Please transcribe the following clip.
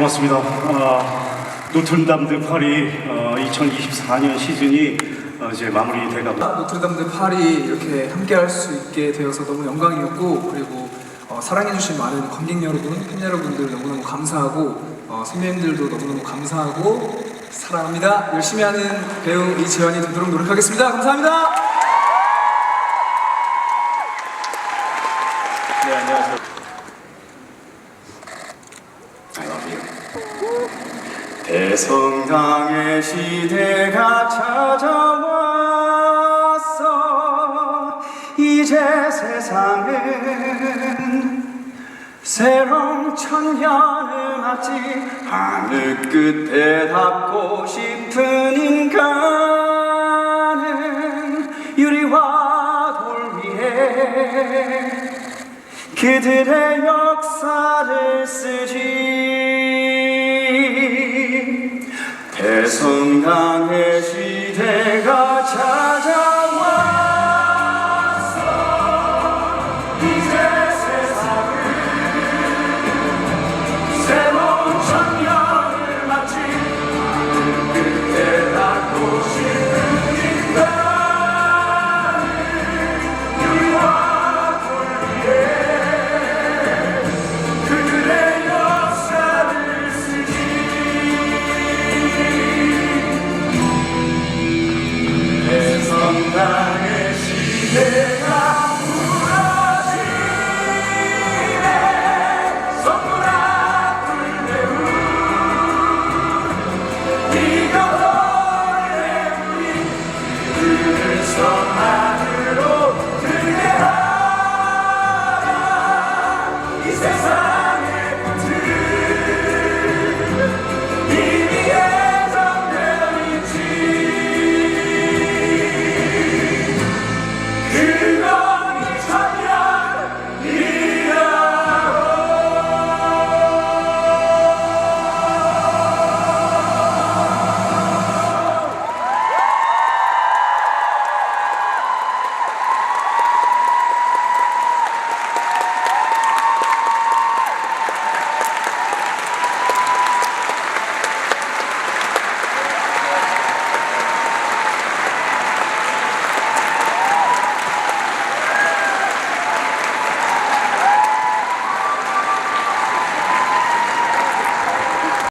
고맙습니다. 아, 노틀담드 파리 어, 2024년 시즌이 어, 이제 마무리돼가고 노트르담드 파리 이렇게 함께 할 수 있게 되어서 너무 영광이었고 그리고 어, 사랑해주신 많은 관객 여러분, 팬 여러분들 너무너무 감사하고 어, 선배님들도 너무너무 감사하고 사랑합니다. 열심히 하는 배우 이재현이 되도록 노력하겠습니다. 감사합니다. 네, 안녕하세요. 성당의 시대가 찾아왔어. 이제 세상은 새로운 천년을 맞지 하늘 끝에 닿고 싶은 인간은 유리와 돌 위에 그들의 역사를 쓰지 대성당의 시대가 자 yeah.